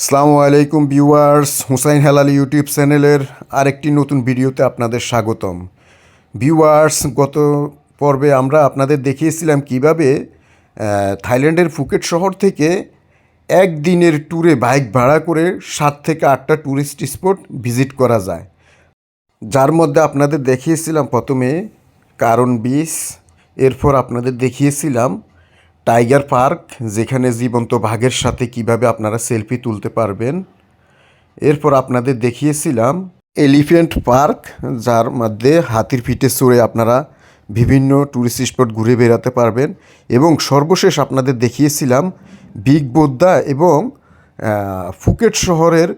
আসসালামু আলাইকুম viewers, Hussain Helal YouTube চ্যানেলের আরেকটি নতুন ভিডিওতে আপনাদের স্বাগতম। ভিউয়ার্স, গত পর্বে আমরা আপনাদের দেখিয়েছিলাম কীভাবে থাইল্যান্ডের ফুকেট শহর থেকে একদিনের ট্যুরে বাইক ভাড়া করে সাত থেকে আটটা ট্যুরিস্ট স্পট ভিজিট করা যায়। যার মধ্যে আপনাদের দেখিয়েছিলাম প্রথমে কারণ বিচ, এরপর আপনাদের দেখিয়েছিলাম টাইগার পার্ক, যেখানে জীবন্ত বাঘের সাথে কীভাবে আপনারা সেলফি তুলতে পারবেন। এরপর আপনাদের দেখিয়েছিলাম এলিফ্যান্ট পার্ক, যার মধ্যে হাতির পিঠে চড়ে আপনারা বিভিন্ন ট্যুরিস্ট স্পট ঘুরে বেড়াতে পারবেন। এবং সর্বশেষ আপনাদের দেখিয়েছিলাম বিগ বোদ্দা এবং ফুকেট শহরের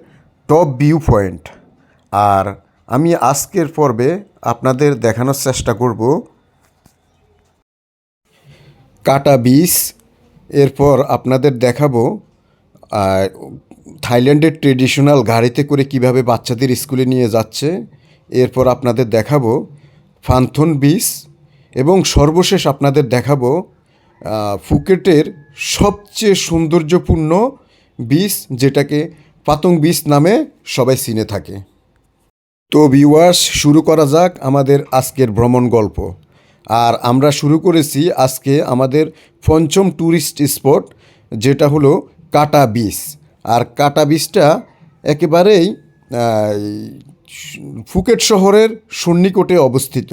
টপ ভিউ পয়েন্ট আর আমি আজকের পর্বে আপনাদের দেখানোর চেষ্টা করব কাটা বিচ এরপর আপনাদের দেখাবো থাইল্যান্ডের ট্রেডিশনাল গাড়িতে করে কীভাবে বাচ্চাদের স্কুলে নিয়ে যাচ্ছে। এরপর আপনাদের দেখাবো ফান্থন বিচ এবং সর্বশেষ আপনাদের দেখাবো ফুকেটের সবচেয়ে সৌন্দর্যপূর্ণ বিচ যেটাকে পাতং বিচ নামে সবাই চিনে থাকে। তো ভিউয়ার্স শুরু করা যাক আমাদের আজকের ভ্রমণ গল্প। আর আমরা শুরু করেছি আজকে আমাদের পঞ্চম ট্যুরিস্ট স্পট যেটা হলো কাটা বিচ আর কাটা বিচটা একেবারেই ফুকেট শহরের সন্নিকটে অবস্থিত।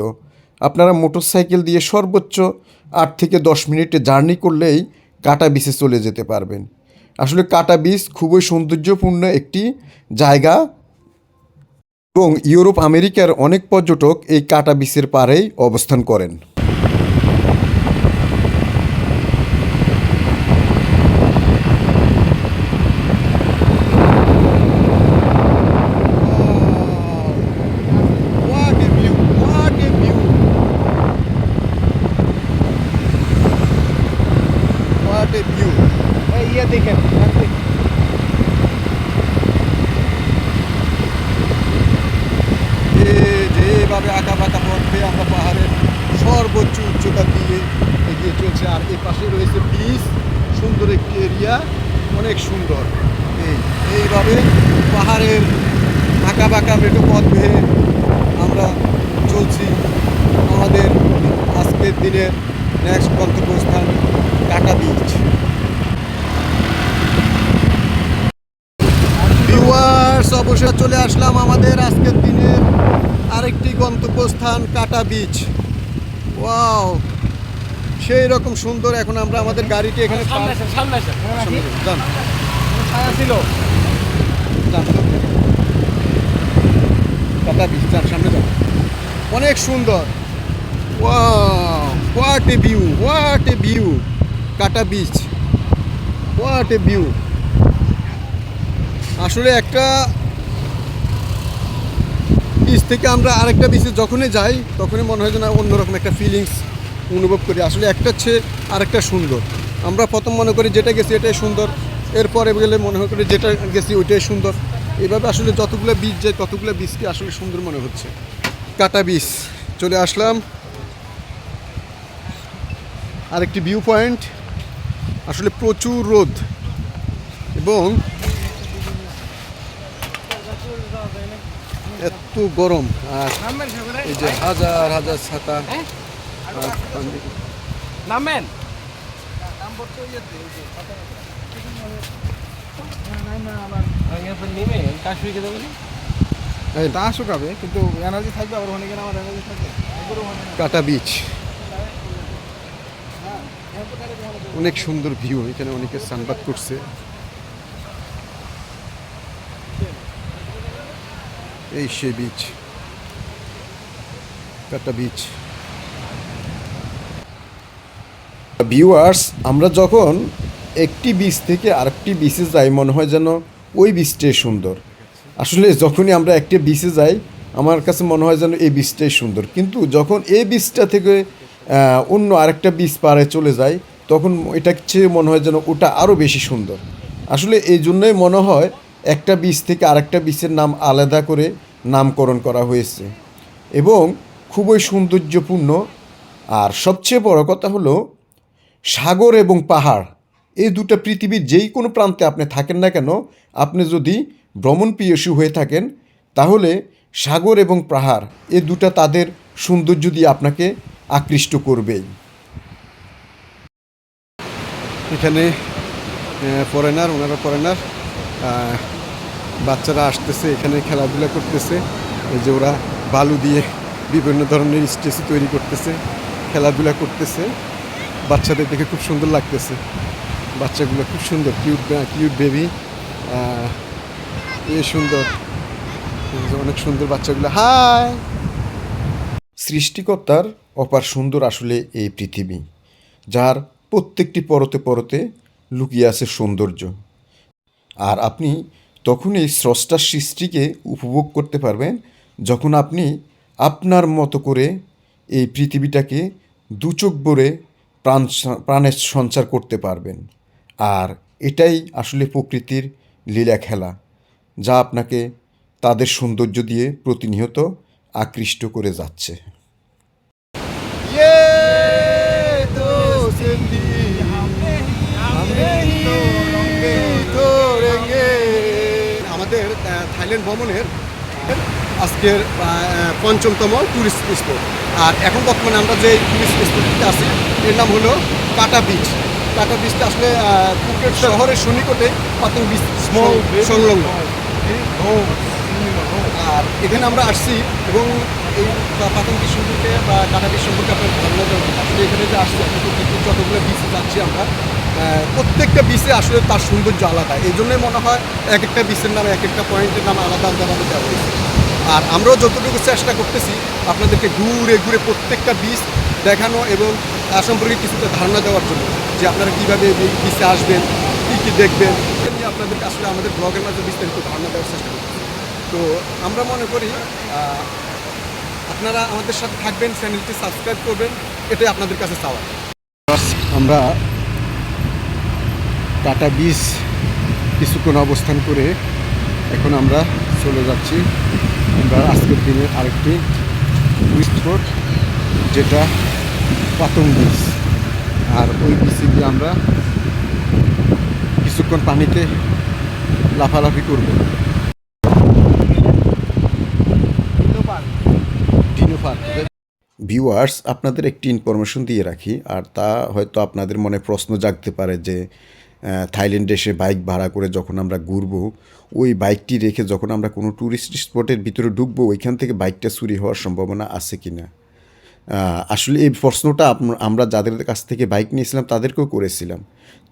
আপনারা মোটরসাইকেল দিয়ে সর্বোচ্চ আট থেকে দশ মিনিটে জার্নি করলেই কাটা বিচে চলে যেতে পারবেন। আসলে কাটা বিচ খুবই সৌন্দর্যপূর্ণ একটি জায়গা। এবং ইউরোপ আমেরিকার অনেক পর্যটক এই কাটা বিচের পাড়েই অবস্থান করেন What a view! What a view! What a view! এই ইয়ে দেখেন যে যেভাবে আঁকা বাঁকা পথ পেয়ে আমরা পাহাড়ের সর্বোচ্চ উচ্চতা দিয়ে এগিয়ে চলছে আর এই রয়েছে বিচ সুন্দর একটি এরিয়া অনেক সুন্দর। এই, এইভাবে পাহাড়ের আঁকা বাঁকা মেঠো পথ বেয়ে আমরা চলছি আমাদের আজকের দিনের নেক্সট গন্তব্যস্থান কাটা বিচ ভিউয়ার্স অবশ্যই চলে আসলাম আমাদের আজকের দিনের আরেকটি গন্তব্যস্থান কাটা বিচ ওয়াও সেই রকম সুন্দর এখন আমরা আমাদের গাড়িটি এখানে ছিল। সামনে যান। অনেক সুন্দর। What a view what a view কাটা বিচ হোয়াট এ ভিউ আসলে একটা বিচ থেকে আমরা আরেকটা বিচে যখনই যাই তখনই মনে হয় যেন অন্যরকম একটা ফিলিংস অনুভব করি। আসলে একটা হচ্ছে আরেকটা সুন্দর। আমরা প্রথম মনে করি যেটা গেছি এটাই সুন্দর। এরপরে গেলে মনে করি যেটা গেছি ওইটাই সুন্দর। এইভাবে আসলে যতগুলো বীজ যায়, ততগুলো বীজকে আসলে সুন্দর মনে হচ্ছে। কাটা বীজ। চলে আসলাম। আরেকটি ভিউ পয়েন্ট আসলে প্রচুর রোদ। এবং এত গরম। আর এই যে হাজার হাজার ছাতা। আর পানি। নামবেন নেমে কাশ্মীর খেতে বলি এই তা শুকাবে কিন্তু এনার্জি থাকবে আবার অনেকে আমার এনার্জি থাকবে। একবারও হয় না কাটা বিচ অনেক সুন্দর ভিউ এখানে অনেকে সানবাদ করছে। এই সে বিচ কাটা বিচ ভিউয়ার্স আমরা যখন একটি বিচ থেকে আরেকটি বিচে যাই, মনে হয় যেন ওই বিচটাই সুন্দর। আসলে যখনই আমরা একটি বিচে যাই, আমার কাছে মনে হয় যেন এই বিচটাই সুন্দর। কিন্তু যখন এই বিচটা থেকে অন্য আরেকটা বিচ পাড়ে চলে যায় তখন এটা চেয়ে মনে হয় যেন ওটা আরও বেশি সুন্দর। আসলে এই জন্যই মনে হয় একটা বিচ থেকে আরেকটা বিচের নাম আলাদা করে নামকরণ করা হয়েছে। এবং খুবই সৌন্দর্যপূর্ণ। আর সবচেয়ে বড় কথা হলো সাগর এবং পাহাড়, এই দুটো পৃথিবীর যেই কোনো প্রান্তে আপনি থাকেন না কেন, আপনি যদি ভ্রমণ পিয়সী হয়ে থাকেন, তাহলে সাগর এবং পাহাড়, এ দুটা তাদের সৌন্দর্য দিয়ে আপনাকে আকৃষ্ট করবেই। এখানে ফরেনার ওনারা ফরেনার বাচ্চারা আসতেছে, এখানে খেলাধুলা করতেছে, এই যে ওরা বালু দিয়ে বিভিন্ন ধরনের স্টেচু তৈরি করতেছে, খেলাধুলা করতেছে। বাচ্চাদের দেখে খুব সুন্দর লাগতেছে। বাচ্চাগুলো খুব সুন্দর কিউট কিউট বেবি এ সুন্দর। অনেক সুন্দর বাচ্চাগুলো। হাই সৃষ্টিকর্তার অপার সুন্দর আসলে এই পৃথিবী, যার প্রত্যেকটি পরতে পরতে লুকিয়ে আছে সৌন্দর্য। আর আপনি তখন এই স্রষ্টার সৃষ্টিকে উপভোগ করতে পারবেন, যখন আপনি আপনার মতো করে এই পৃথিবীটাকে দুচোখ ভরে প্রাণ প্রাণের সঞ্চার করতে পারবেন। আর এটাই আসলে প্রকৃতির লীলা খেলা, যা আপনাকে তাদের সৌন্দর্য দিয়ে প্রতিনিয়ত আকৃষ্ট করে যাচ্ছে। আমাদের থাইল্যান্ড ভ্রমণের আজকের পঞ্চমতম টুরিস্ট স্পট আর এখন বর্তমানে আমরা যে ট্যুরিস্ট স্পটটিতে আছি এর নাম হলো কাটা বিচ। কাটা বিচটা আসলে আহ, শহরের সন্নিকটে পাতং বিচ সংলগ্ন। Oh, আর এখানে আমরা আসছি এবং এই পাতন বিচ সম্পর্কে বা কাটা বিচ সম্পর্কে আপনার ধারণা আসলে এখানে যে আসছি আপনি তো যতগুলো বিচে যাচ্ছি আমরা প্রত্যেকটা বিচে আসলে তার সৌন্দর্য আলাদা। এই জন্যই মনে হয় এক একটা বিচের নাম এক একটা পয়েন্টের নাম আলাদা আলাদাভাবে দেওয়া হয়েছে। আর আমরাও যতটুকু চেষ্টা করতেছি, আপনাদেরকে ঘুরে ঘুরে প্রত্যেকটা বীজ দেখানো এবং তার সম্পর্কে কিছুটা ধারণা দেওয়ার জন্য যে আপনারা কীভাবে বিচে আসবেন, কী কী দেখবেন নিয়ে আপনাদেরকে আসলে আমাদের ব্লগের মাঝে বিস্তারিত ধারণা দেওয়ার চেষ্টা করতেছি। তো আমরা মনে করি আপনারা আমাদের সাথে থাকবেন, চ্যানেলটি সাবস্ক্রাইব করবেন, এটাই আপনাদের কাছে চাওয়া। আমরা টাটা বিচ কিছুক্ষণ অবস্থান করে এখন আমরা চলে যাচ্ছি। আমরা আজকের দিনে আরেকটি টুরিস্ট স্পট যেটা পাতং বিচ আর ওই বিচে গিয়ে আমরা কিছুক্ষণ পানিতে লাফালাফি করব। ভিউয়ার্স আপনাদের একটি ইনফরমেশন দিয়ে রাখি আর তা হয়তো আপনাদের মনে প্রশ্ন জাগতে পারে যে থাইল্যান্ডে এসে বাইক ভাড়া করে যখন আমরা ঘুরবো, ওই বাইকটি রেখে যখন আমরা কোনো ট্যুরিস্ট স্পটের ভিতরে ঢুকবো, ওইখান থেকে বাইকটা চুরি হওয়ার সম্ভাবনা আছে কি না আসলে এই প্রশ্নটা আমরা যাদের কাছ থেকে বাইক নিয়েছিলাম তাদেরকেও করেছিলাম।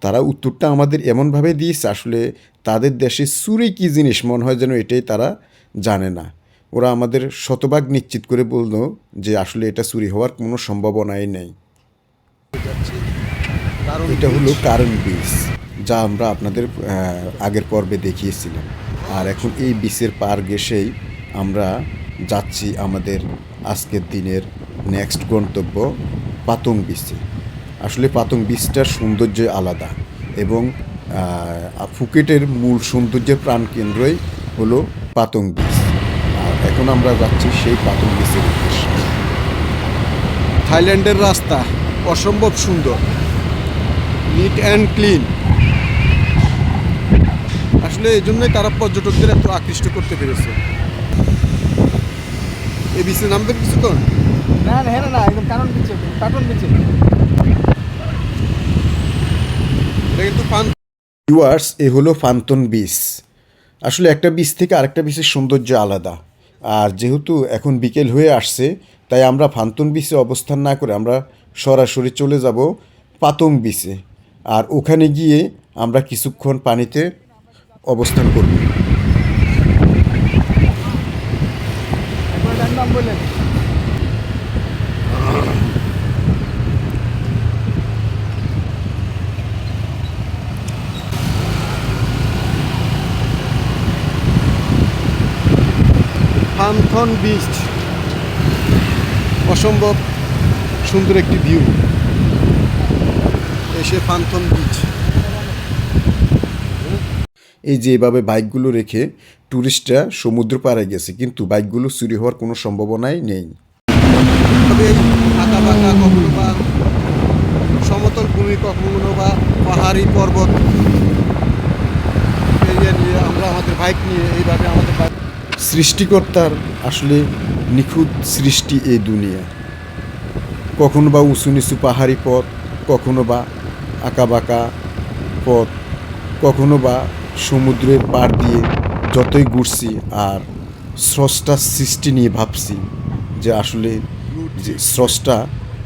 তারা উত্তরটা আমাদের এমনভাবে দিয়েছে, আসলে তাদের দেশে চুরি কী জিনিস, মনে হয় যেন এটাই তারা জানে না। ওরা আমাদের শতভাগ নিশ্চিত করে বলল যে আসলে এটা চুরি হওয়ার কোনো সম্ভাবনাই নেই। এটা হলো কারণ বীজ যা আমরা আপনাদের আগের পর্বে দেখিয়েছিলাম। আর এখন এই বিচের পার ঘেসেই আমরা যাচ্ছি আমাদের আজকের দিনের নেক্সট গন্তব্য পাতং বিচে আসলে পাতং বিচটার সৌন্দর্য আলাদা এবং ফুকেটের মূল সৌন্দর্যের প্রাণকেন্দ্রই হলো পাতং বিচ আর এখন আমরা যাচ্ছি সেই পাতং বিচের উদ্দেশ্যে। থাইল্যান্ডের রাস্তা অসম্ভব সুন্দর। নিট অ্যান্ড ক্লিন আসলে এই জন্যই তারা পর্যটকদের এত আকৃষ্ট করতে পেরেছে। এই বিচে নামবেন কিছুক্ষণ? না না হ্যাঁ না একদম কারণ দিচ্ছে কার্টুন এটা কিন্তু ভিউয়ার্স এ হলো ফান্তন বিচ আসলে একটা বিচ থেকে আরেকটা বিচের সৌন্দর্য আলাদা। আর যেহেতু এখন বিকেল হয়ে আসছে তাই আমরা ফান্তন বিচে অবস্থান না করে আমরা সরাসরি চলে যাব পাতং বিচে আর ওখানে গিয়ে আমরা কিছুক্ষণ পানিতে অবস্থান করব। অসম্ভব সুন্দর একটি ভিউ। এসে ফানথন বিচ এই যে এভাবে বাইকগুলো রেখে ট্যুরিস্টরা সমুদ্র পাড়ে গেছে কিন্তু বাইকগুলো চুরি হওয়ার কোনো সম্ভাবনাই নেই। কখনো বা সমতল ভূমি কখনো বা পাহাড়ি পর্বত এরিয়া নিয়ে আমরা আমাদের বাইক নিয়ে এইভাবে আমাদের বাইক সৃষ্টিকর্তার আসলে নিখুঁত সৃষ্টি এই দুনিয়া। কখনো বা উঁচু নিচু পাহাড়ি পথ কখনো বা আঁকাবাঁকা পথ কখনো বা সমুদ্রের পাড় দিয়ে যতই ঘুরছি আর স্রষ্টার সৃষ্টি নিয়ে ভাবছি যে আসলে যে স্রষ্টা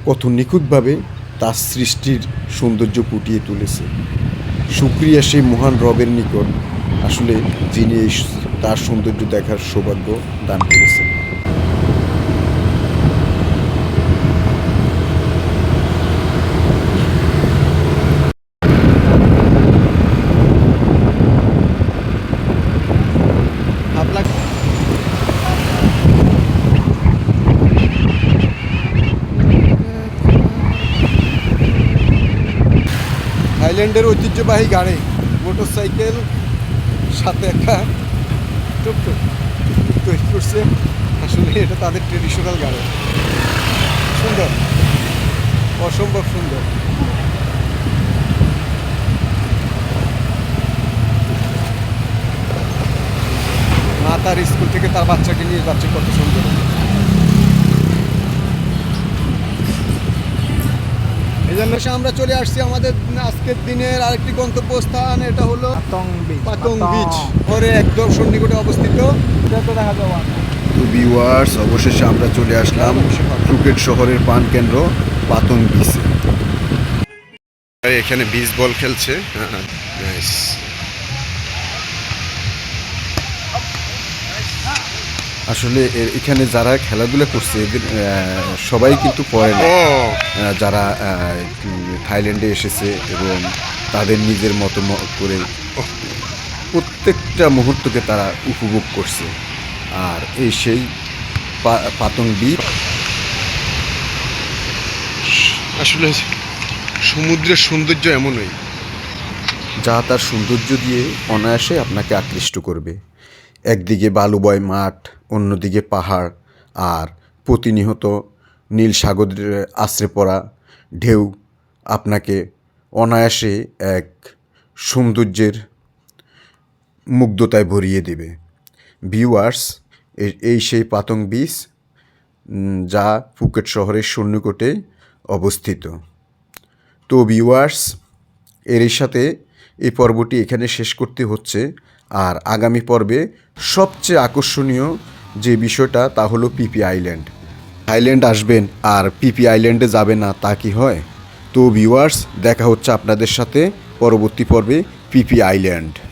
কত নিখুঁতভাবে তার সৃষ্টির সৌন্দর্য ফুটিয়ে তুলেছে। সুক্রিয়া সেই মহান রবের নিকট আসলে যিনি তার সৌন্দর্য দেখার সৌভাগ্য দান করেছেন আপনার থাইল্যান্ডের ঐতিহ্যবাহী গাড়ি, মোটরসাইকেল, সাথে একটা টুকটুক। তৈরি করছে, আসলে এটা তাদের ট্রেডিশনাল গাড়ি। সুন্দর। অসম্ভব সুন্দর। মা তার স্কুল থেকে তার বাচ্চাকে নিয়ে যাচ্ছে, কত সুন্দর। জন্য আমরা চলে আসছি আমাদের আজকের দিনের আরেকটি গন্তব্যস্থান এটা হলো পাতং বিচ পরে এক পরে একদম সন্নিকটে অবস্থিত। এটা তো দেখা যাবে। তো ভিউয়ার্স অবশেষে আমরা চলে আসলাম ক্রিকেট শহরের পান কেন্দ্র পাতং বিচে এখানে বিচ বল খেলছে। নাইস আসলে এখানে যারা খেলাধুলা করছে এদের সবাই কিন্তু পড়ে না। যারা থাইল্যান্ডে এসেছে এবং তাদের নিজের মতো করে প্রত্যেকটা মুহূর্তকে তারা উপভোগ করছে। আর এই সেই পাতং বিচ আসলে সমুদ্রের সৌন্দর্য এমনই। যা তার সৌন্দর্য দিয়ে অনায়াসে আপনাকে আকৃষ্ট করবে। একদিকে বালুবয় মাঠ, অন্যদিকে পাহাড়, আর প্রতিনিয়ত নীল সাগরের আশ্রে পড়া ঢেউ আপনাকে অনায়াসে এক সৌন্দর্যের মুগ্ধতায় ভরিয়ে দেবে। ভিউয়ার্স এই সেই পাতং বিচ যা ফুকেট শহরের সন্নিকটে অবস্থিত। তো ভিউয়ার্স, এরই সাথে এই পর্বটি এখানে শেষ করতে হচ্ছে। আর আগামী পর্বে সবচেয়ে আকর্ষণীয় যে বিষয়টা তা হলো পিপি আইল্যান্ড। আইল্যান্ড আসবেন আর পিপি আইল্যান্ডে যাবে না তা কি হয়? তো ভিউয়ার্স, দেখা হচ্ছে আপনাদের সাথে পরবর্তী পর্বে পিপি আইল্যান্ড।